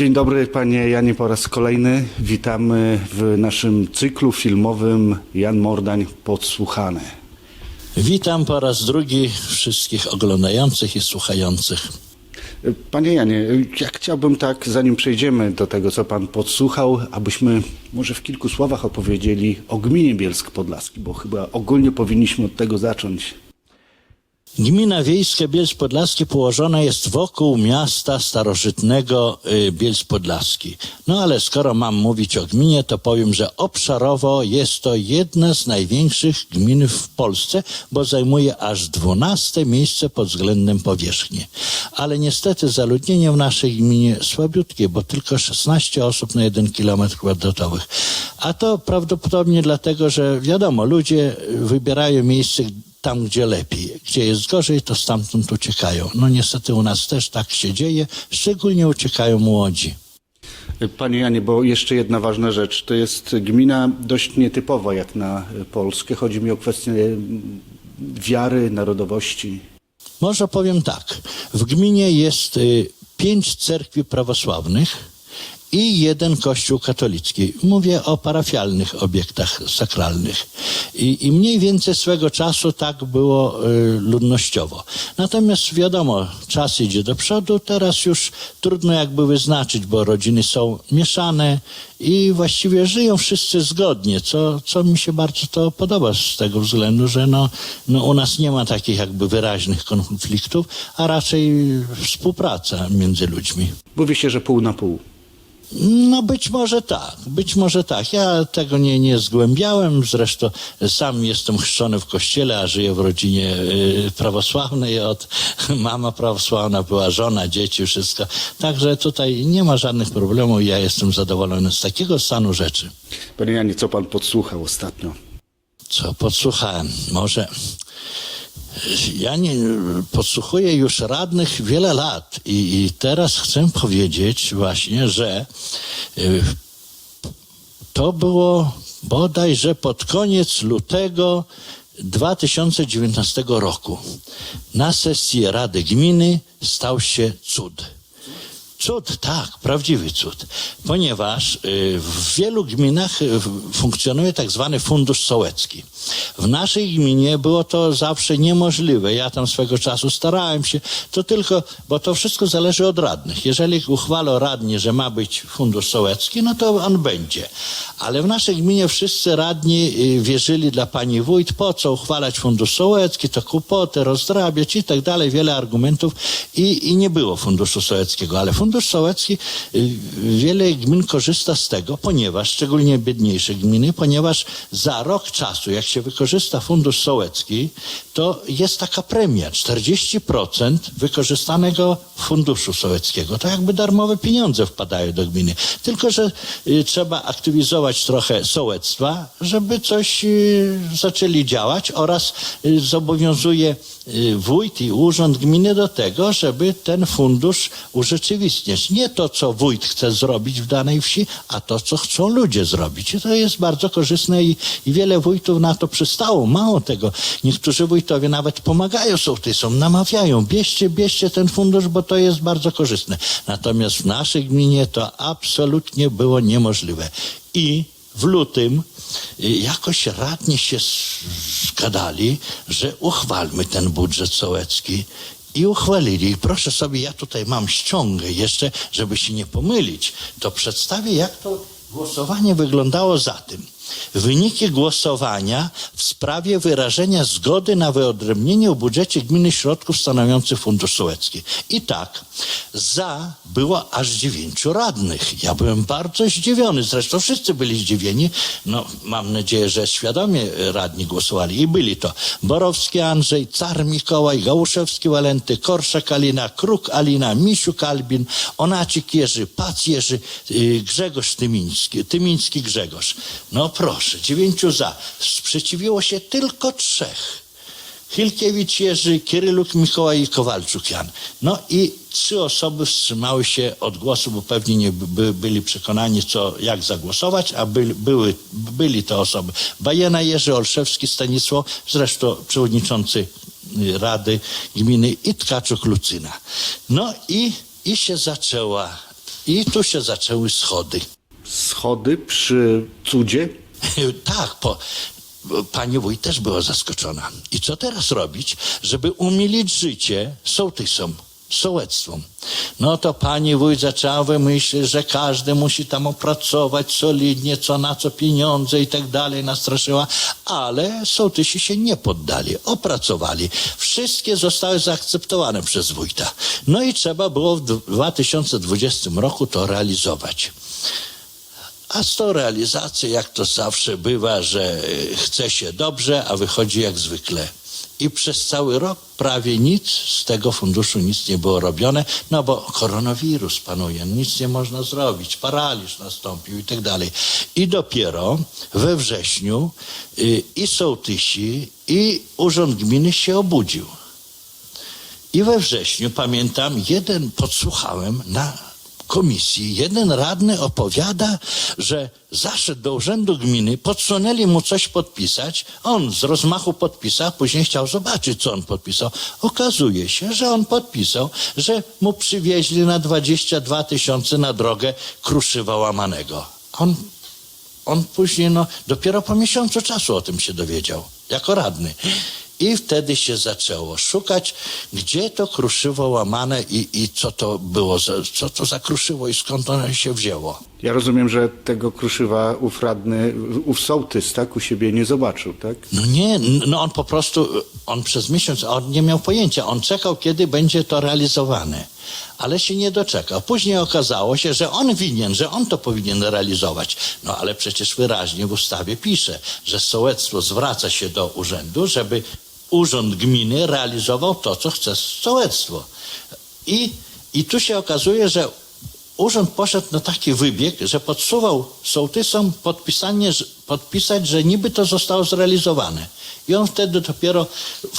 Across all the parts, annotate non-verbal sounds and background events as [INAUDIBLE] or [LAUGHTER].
Dzień dobry panie Janie po raz kolejny. Witamy w naszym cyklu filmowym Jan Mordań Podsłuchany. Witam po raz drugi wszystkich oglądających i słuchających. Panie Janie, ja chciałbym tak, zanim przejdziemy do tego, co pan podsłuchał, abyśmy może w kilku słowach opowiedzieli o gminie Bielsk Podlaski, bo chyba ogólnie powinniśmy od tego zacząć. Gmina wiejska Bielsk Podlaski położona jest wokół miasta starożytnego y, Bielsk Podlaski. No ale skoro mam mówić o gminie, to powiem, że obszarowo jest to jedna z największych gmin w Polsce, bo zajmuje aż 12 miejsce pod względem powierzchni. Ale niestety zaludnienie w naszej gminie słabiutkie, bo tylko 16 osób na 1 kilometr kwadratowych. A to prawdopodobnie dlatego, że wiadomo, ludzie wybierają miejsce tam, gdzie lepiej. Gdzie jest gorzej, to stamtąd uciekają. No niestety u nas też tak się dzieje, szczególnie uciekają młodzi. Panie Janie, bo jeszcze jedna ważna rzecz. To jest gmina dość nietypowa jak na Polskę. Chodzi mi o kwestię mm, wiary, narodowości. Może powiem tak. W gminie jest y, pięć cerkwi prawosławnych i jeden kościół katolicki. Mówię o parafialnych obiektach sakralnych. I, I mniej więcej swego czasu tak było y, ludnościowo. Natomiast wiadomo, czas idzie do przodu, teraz już trudno jakby wyznaczyć, bo rodziny są mieszane i właściwie żyją wszyscy zgodnie, co, co mi się bardzo to podoba z tego względu, że no, no u nas nie ma takich jakby wyraźnych konfliktów, a raczej współpraca między ludźmi. Mówi się, że pół na pół. No być może tak, być może tak. Ja tego nie, nie zgłębiałem, zresztą sam jestem chrzczony w kościele, a żyję w rodzinie y, prawosławnej. Od [LAUGHS] mama prawosławna była, żona, dzieci, wszystko. Także tutaj nie ma żadnych problemów. Ja jestem zadowolony z takiego stanu rzeczy. Panie Janie, co pan podsłuchał ostatnio? Co podsłuchałem? Może ja nie podsłuchuję już radnych wiele lat i, i teraz chcę powiedzieć właśnie, że y, to było bodajże pod koniec lutego 2019 roku. Na sesji Rady Gminy stał się cud. Cud, tak, prawdziwy cud. Ponieważ y, w wielu gminach y, funkcjonuje tak zwany fundusz sołecki. W naszej gminie było to zawsze niemożliwe. Ja tam swego czasu starałem się. To tylko, bo to wszystko zależy od radnych. Jeżeli uchwalą radni, że ma być fundusz sołecki, no to on będzie. Ale w naszej gminie wszyscy radni y, wierzyli dla pani wójt, po co uchwalać fundusz sołecki, to kłopoty, rozdrabiać i tak dalej, wiele argumentów i, i nie było funduszu sołeckiego. Ale fundusz sołecki, y, wiele gmin korzysta z tego, ponieważ, szczególnie biedniejsze gminy, ponieważ za rok czasu, jak się wykorzysta fundusz sołecki, to jest taka premia, 40% wykorzystanego funduszu sołeckiego. To jakby darmowe pieniądze wpadają do gminy. Tylko, że y, trzeba aktywizować trochę sołectwa, żeby coś y, zaczęli działać oraz zobowiązuje wójt i urząd gminy do tego, żeby ten fundusz Nie to, co wójt chce zrobić w danej wsi, a to, co chcą ludzie zrobić. I to jest bardzo korzystne i, i wiele wójtów na to przystało. Mało tego, niektórzy wójtowie nawet pomagają sołtysom, namawiają, bierzcie, bierzcie ten fundusz, bo to jest bardzo korzystne. Natomiast w naszej gminie to absolutnie było niemożliwe. I w lutym y, jakoś radni się s- zgadali, że uchwalmy ten budżet sołecki. I uchwalili. I proszę sobie, ja tutaj mam ściągę jeszcze, żeby się nie pomylić. To przedstawię, jak to głosowanie wyglądało za tym. Wyniki głosowania w sprawie wyrażenia zgody na wyodrębnienie w budżecie gminy środków stanowiących fundusz sołecki. I tak, za było aż dziewięciu radnych. Ja byłem bardzo zdziwiony, zresztą wszyscy byli zdziwieni. No, mam nadzieję, że świadomie radni głosowali. I byli to Borowski Andrzej, Car Mikołaj, Gałuszewski Walenty, Korszak Alina, Kruk Alina, Misiuk Albin, Onacik Jerzy, Pac Jerzy, yy, Grzegorz Tymiński, Tymiński Grzegorz. No proszę, dziewięciu za. Sprzeciwiło się tylko trzech. Hilkiewicz Jerzy, Kiryluk Mikołaj i Kowalczuk Jan. No i trzy osoby wstrzymały się od głosu, bo pewnie nie by, by, byli przekonani, co, jak zagłosować, a byli, były, byli to osoby. Bajena Jerzy, Olszewski Stanisław, zresztą przewodniczący y, Rady Gminy i Tkaczuk Lucyna. No i, i się zaczęła I tu się zaczęły schody. Schody przy cudzie. [LAUGHS] Tak, po, pani wójt też była zaskoczona. I co teraz robić, żeby umilić życie sołtysom, sołectwom? No to pani wójt zaczęła wymyślić, że każdy musi tam opracować solidnie, co na co pieniądze i tak dalej, nastraszyła, ale sołtysi się nie poddali, opracowali. Wszystkie zostały zaakceptowane przez wójta. No i trzeba było w 2020 roku to realizować. A z tą realizacją, jak to zawsze bywa, że y, chce się dobrze, a wychodzi jak zwykle. I przez cały rok prawie nic z tego funduszu nic nie było robione, no bo koronawirus panuje, nic nie można zrobić, paraliż nastąpił i tak dalej. I dopiero we wrześniu y, i sołtysi, i urząd gminy się obudził. I we wrześniu, pamiętam, jeden podsłuchałem na komisji, jeden radny opowiada, że zaszedł do urzędu gminy, podsunęli mu coś podpisać, on z rozmachu podpisał, później chciał zobaczyć, co on podpisał. Okazuje się, że on podpisał, że mu przywieźli na 22 tysiące na drogę kruszywa łamanego. On on później, no, dopiero po miesiącu czasu o tym się dowiedział, jako radny. I wtedy się zaczęło szukać, gdzie to kruszywo łamane i, i co to było, za, co to za kruszywo i skąd ono się wzięło. Ja rozumiem, że tego kruszywa ów radny, ów sołtys, tak, u siebie nie zobaczył, tak? No nie, no on po prostu, on przez miesiąc, on nie miał pojęcia, on czekał, kiedy będzie to realizowane, ale się nie doczekał. Później okazało się, że on winien, że on to powinien realizować. No ale przecież wyraźnie w ustawie pisze, że sołectwo zwraca się do urzędu, żeby urząd gminy realizował to, co chce sołectwo. I, I tu się okazuje, że urząd poszedł na taki wybieg, że podsuwał sołtysom podpisanie, podpisać, że niby to zostało zrealizowane. I on wtedy dopiero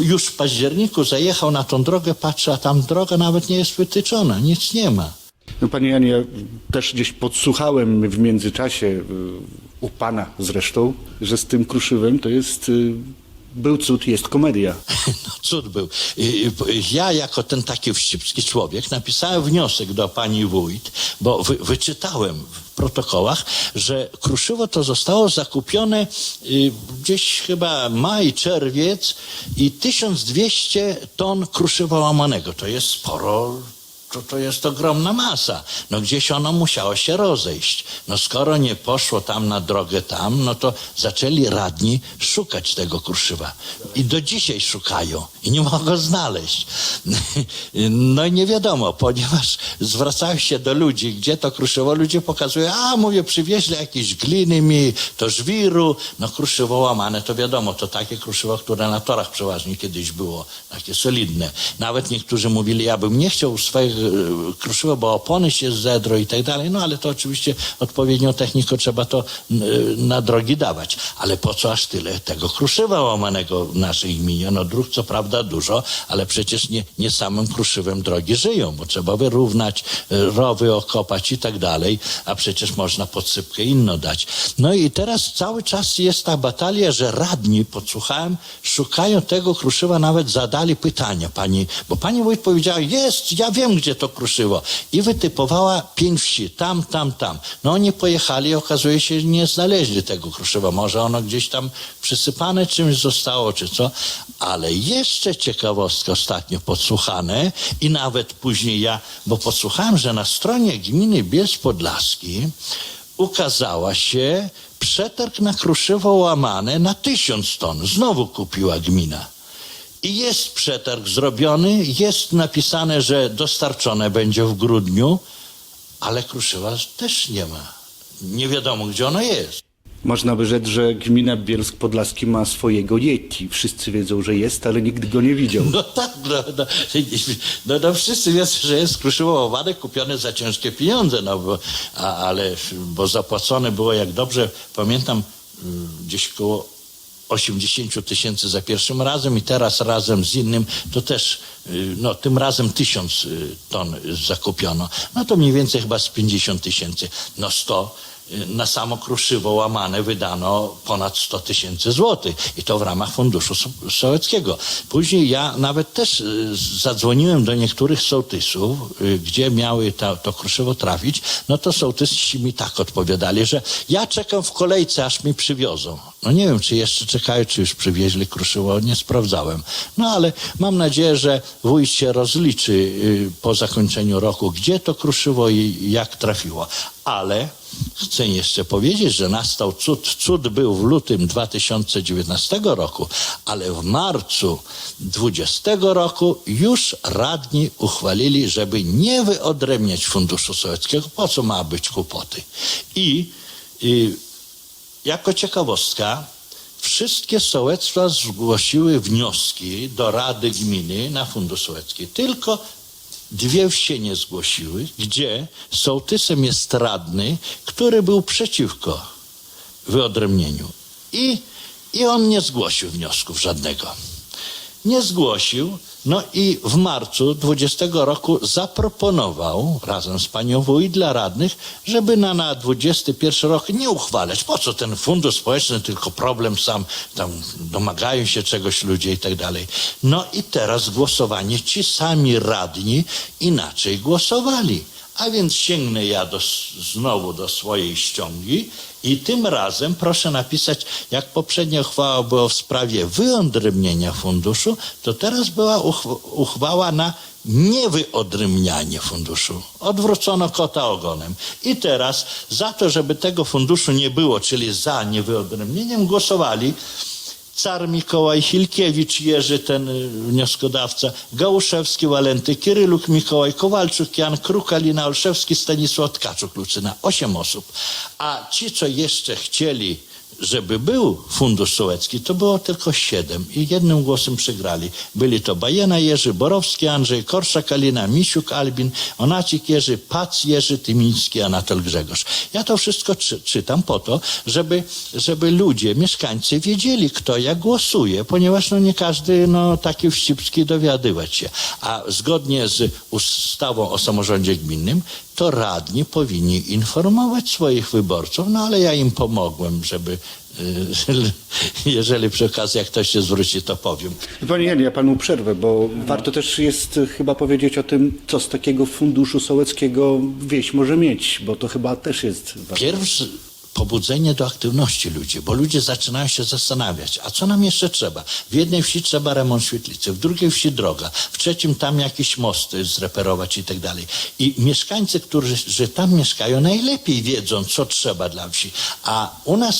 już w październiku zajechał na tą drogę, patrzy, a tam droga nawet nie jest wytyczona, nic nie ma. No panie Janie, ja też gdzieś podsłuchałem w międzyczasie, y, u pana zresztą, że z tym kruszywem to jest, y, był cud, jest komedia. [LAUGHS] No cud był. Ja jako ten taki wścibski człowiek napisałem wniosek do pani wójt, bo wy, wyczytałem w protokołach, że kruszywo to zostało zakupione y, gdzieś chyba maj, czerwiec i 1200 ton kruszywa łamanego. To jest sporo to, to jest ogromna masa. No gdzieś ono musiało się rozejść. No skoro nie poszło tam na drogę tam, no to zaczęli radni szukać tego kruszywa. I do dzisiaj szukają i nie mogą znaleźć. [LAUGHS] No i nie wiadomo, ponieważ zwracają się do ludzi, gdzie to kruszywo, ludzie pokazują, a mówię, przywieźli jakieś gliny mi, to żwiru, no kruszywo łamane, to wiadomo, to takie kruszywo, które na torach przeważnie kiedyś było, takie solidne. Nawet niektórzy mówili, ja bym nie chciał swojego e, kruszywa, bo opony się zedro i tak dalej, no ale to oczywiście odpowiednią techniką trzeba to n- na drogi dawać. Ale po co aż tyle tego kruszywa łamanego w naszej gminie? No dróg co prawda dużo, ale przecież nie, nie samym kruszywem drogi żyją, bo trzeba wyrównać, e, rowy okopać i tak dalej, a przecież można podsypkę inną dać. No i teraz cały czas jest ta batalia, że radni, podsłuchałem, szukają tego kruszywa, nawet zadali pytania pani, bo pani wójt powiedziała, jest, ja wiem, gdzie to kruszywo. I wytypowała pięć wsi, tam, tam, tam. No oni pojechali, okazuje się, nie znaleźli tego kruszywa. Może ono gdzieś tam przysypane czymś zostało, czy co. Ale jeszcze ciekawostka ostatnio podsłuchane i nawet później ja, bo podsłuchałem, że na stronie gminy Bielsk Podlaski ukazała się przetarg na kruszywo łamane na tysiąc ton. Znowu kupiła gmina. I jest przetarg zrobiony, jest napisane, że dostarczone będzie w grudniu, ale kruszywa też nie ma. Nie wiadomo, gdzie ono jest. Można by rzec, że gmina Bielsk Podlaski ma swojego Yeti. Wszyscy wiedzą, że jest, ale nikt go nie widział. No tak, no, no, no, no wszyscy wiedzą, że jest kruszywo łamane kupione za ciężkie pieniądze, no bo, a, ale, bo zapłacone było jak dobrze, pamiętam mm, gdzieś koło 80 tysięcy za pierwszym razem i teraz razem z innym to też, y, no tym razem tysiąc y, ton zakupiono. No to mniej więcej chyba z 50 tysięcy. No 100 y, na samo kruszywo łamane wydano ponad 100 tysięcy złotych i to w ramach Funduszu So- Sołeckiego. Później ja nawet też y, zadzwoniłem do niektórych sołtysów, y, gdzie miały ta, to kruszywo trafić, no to sołtysi mi tak odpowiadali, że ja czekam w kolejce, aż mi przywiozą. No nie wiem, czy jeszcze czekają, czy już przywieźli kruszywo, nie sprawdzałem. No ale mam nadzieję, że wójt się rozliczy y, po zakończeniu roku, gdzie to kruszywo i jak trafiło. Ale chcę jeszcze powiedzieć, że nastał cud. Cud był w lutym 2019 roku, ale w marcu 2020 roku już radni uchwalili, żeby nie wyodrębniać Funduszu Sowieckiego. Po co ma być kłopoty? I, i jako ciekawostka, wszystkie sołectwa zgłosiły wnioski do Rady Gminy na Fundusz Sołecki. Tylko dwie wsie nie zgłosiły, gdzie sołtysem jest radny, który był przeciwko wyodrębnieniu. I, I on nie zgłosił wniosków żadnego. Nie zgłosił, no i w marcu 20 roku zaproponował razem z panią wójt dla radnych, żeby na, na 21 rok nie uchwalać. Po co ten fundusz społeczny, tylko problem sam, tam domagają się czegoś ludzie i tak dalej. No i teraz głosowanie, ci sami radni inaczej głosowali. A więc sięgnę ja do, znowu do swojej ściągi i tym razem proszę napisać, jak poprzednia uchwała była w sprawie wyodrębnienia funduszu, to teraz była uchw- uchwała na niewyodrębnianie funduszu. Odwrócono kota ogonem. I teraz za to, żeby tego funduszu nie było, czyli za niewyodrębnieniem, głosowali Car Mikołaj Hilkiewicz, Jerzy, ten wnioskodawca, Gałuszewski, Walenty, Kiryluk Mikołaj, Kowalczuk, Jan, Krukalina, Olszewski, Stanisław Tkaczuk, Lucyna. Osiem osób. A ci, co jeszcze chcieli, żeby był Fundusz Sołecki, to było tylko siedem i jednym głosem przegrali. Byli to Bajena Jerzy, Borowski Andrzej, Korsza Kalina, Misiuk Albin, Onacik Jerzy, Pac Jerzy, Tymiński, Anatol Grzegorz. Ja to wszystko czy, czytam po to, żeby, żeby ludzie, mieszkańcy wiedzieli, kto jak głosuje, ponieważ no nie każdy no, taki wścibski dowiadywać się. A zgodnie z ustawą o samorządzie gminnym, to radni powinni informować swoich wyborców, no ale ja im pomogłem, żeby y, [LAUGHS] jeżeli przy okazji jak ktoś się zwróci, to powiem. Panie Janie, ja panu przerwę, bo warto też jest y, chyba powiedzieć o tym, co z takiego funduszu sołeckiego wieś może mieć, bo to chyba też jest ważne. Pierwsze pobudzenie do aktywności ludzi, bo ludzie zaczynają się zastanawiać, a co nam jeszcze trzeba? W jednej wsi trzeba remont świetlicy, w drugiej wsi droga, w trzecim tam jakieś mosty zreperować i tak dalej. I mieszkańcy, którzy tam mieszkają, najlepiej wiedzą, co trzeba dla wsi. A u nas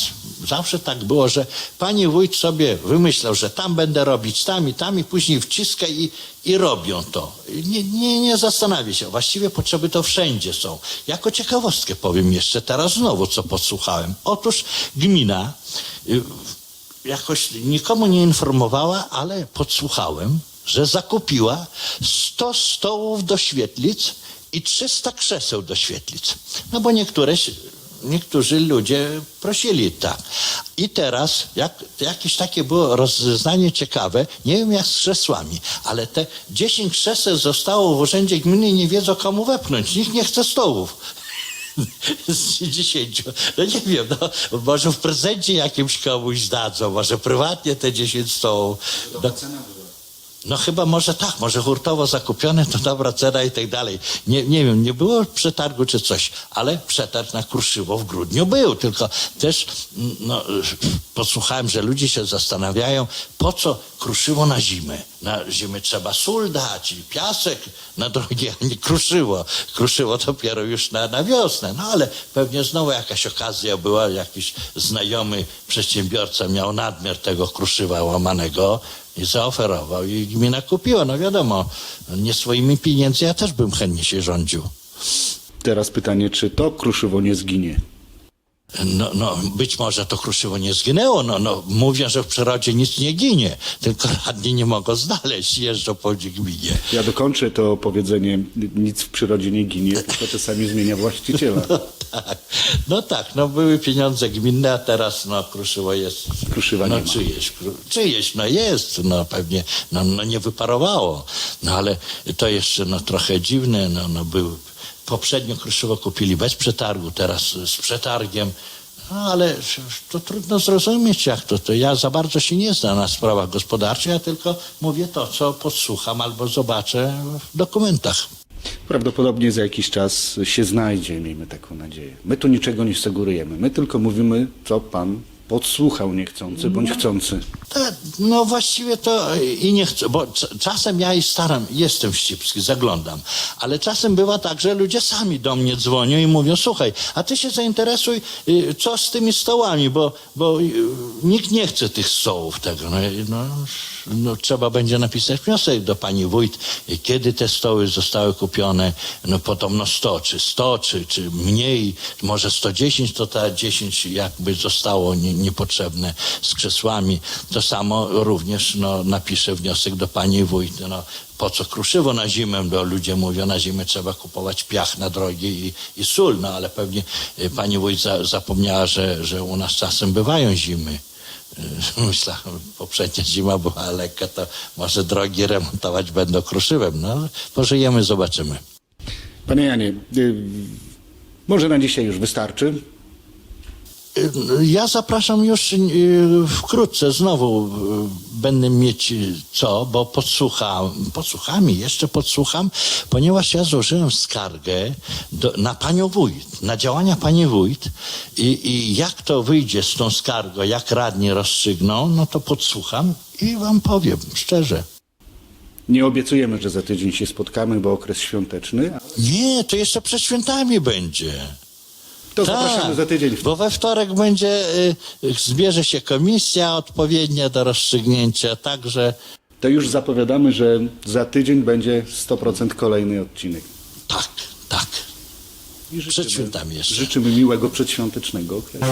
zawsze tak było, że pani wójt sobie wymyślał, że tam będę robić, tam i tam i później wciska i, i robią to. Nie, nie, nie zastanawia się. Właściwie potrzeby to wszędzie są. Jako ciekawostkę powiem jeszcze teraz znowu, co podsłuchałem. Otóż gmina y, jakoś nikomu nie informowała, ale podsłuchałem, że zakupiła 100 stołów do świetlic i 300 krzeseł do świetlic. No bo niektóre niektórzy ludzie prosili tak. I teraz jak, jakieś takie było rozeznanie ciekawe, nie wiem jak z krzesłami, ale te 10 krzeseł zostało w urzędzie gminy i nie wiedzą komu wepchnąć. Nikt nie chce stołów. [LAUGHS] Z 10. No nie wiem, no, może w prezencie jakimś komuś dadzą, może prywatnie te 10 stołów. No, no chyba może tak, może hurtowo zakupione, to dobra cena i tak dalej. Nie, nie wiem, nie było przetargu czy coś, ale przetarg na Kruszywo w grudniu był, tylko też mm, no, posłuchałem, że ludzie się zastanawiają, po co Kruszywo na zimę. Na zimę trzeba sól dać i piasek na drogi, a nie Kruszywo. Kruszywo dopiero już na, na wiosnę, no ale pewnie znowu jakaś okazja była, jakiś znajomy przedsiębiorca miał nadmiar tego Kruszywa łamanego, i zaoferował i gmina kupiła. No wiadomo, nie swoimi pieniędzy ja też bym chętnie się rządził. Teraz pytanie, czy to kruszywo nie zginie? No, no być może to kruszywo nie zginęło. No, no, mówią, że w przyrodzie nic nie ginie, tylko [LAUGHS] radni nie mogą znaleźć, jeżdżą po gminie. Ja dokończę to powiedzenie, nic w przyrodzie nie ginie, [LAUGHS] tylko czasami zmienia właściciela. Tak. No tak, no były pieniądze gminne, a teraz no kruszyło jest. Kruszywa no nie ma. czyjeś, czyjeś, no jest, no pewnie, no, no nie wyparowało. No ale to jeszcze no trochę dziwne, no, no był poprzednio Kruszywo kupili bez przetargu, teraz z przetargiem. No, ale to trudno zrozumieć, jak to, to. Ja za bardzo się nie znam na sprawach gospodarczych, ja tylko mówię to, co podsłucham albo zobaczę w dokumentach. Prawdopodobnie za jakiś czas się znajdzie, miejmy taką nadzieję. My tu niczego nie sugerujemy. My tylko mówimy, co pan podsłuchał niechcący bądź chcący. Ta, no właściwie to i nie chcę, bo czasem ja i staram, jestem wścibski, zaglądam, ale czasem bywa tak, że ludzie sami do mnie dzwonią i mówią, słuchaj, a ty się zainteresuj, y, co z tymi stołami, bo, bo y, nikt nie chce tych stołów tego. No, no, no, trzeba będzie napisać wniosek do pani wójt, y, kiedy te stoły zostały kupione, no podobno 100, czy 100, czy, czy mniej, może 110, to ta 10 jakby zostało nie, niepotrzebne z krzesłami. To samo również no, napiszę wniosek do pani wójt. No, po co kruszywo na zimę, bo ludzie mówią, na zimę trzeba kupować piach na drogi i, i sól, no ale pewnie y, pani wójt za, zapomniała, że, że u nas czasem bywają zimy. Y, [LAUGHS] Myślę, poprzednia zima była lekka, to może drogi remontować będą kruszywem. No, pożyjemy, zobaczymy. Panie Janie, y, może na dzisiaj już wystarczy. Y, Ja zapraszam już y, wkrótce znowu y, będę mieć co, bo podsłucham, podsłucham i jeszcze podsłucham, ponieważ ja złożyłem skargę do, na panią wójt, na działania pani wójt i, i jak to wyjdzie z tą skargą, jak radni rozstrzygną, no to podsłucham i wam powiem szczerze. Nie obiecujemy, że za tydzień się spotkamy, bo okres świąteczny. Nie, to jeszcze przed świętami będzie. To zapraszamy za tydzień. bo we wtorek będzie, y, y, zbierze się komisja odpowiednia do rozstrzygnięcia, także To już zapowiadamy, że za tydzień będzie 100% kolejny odcinek. tak, tak. I Przed świętami jeszcze. Życzymy miłego przedświątecznego okresu.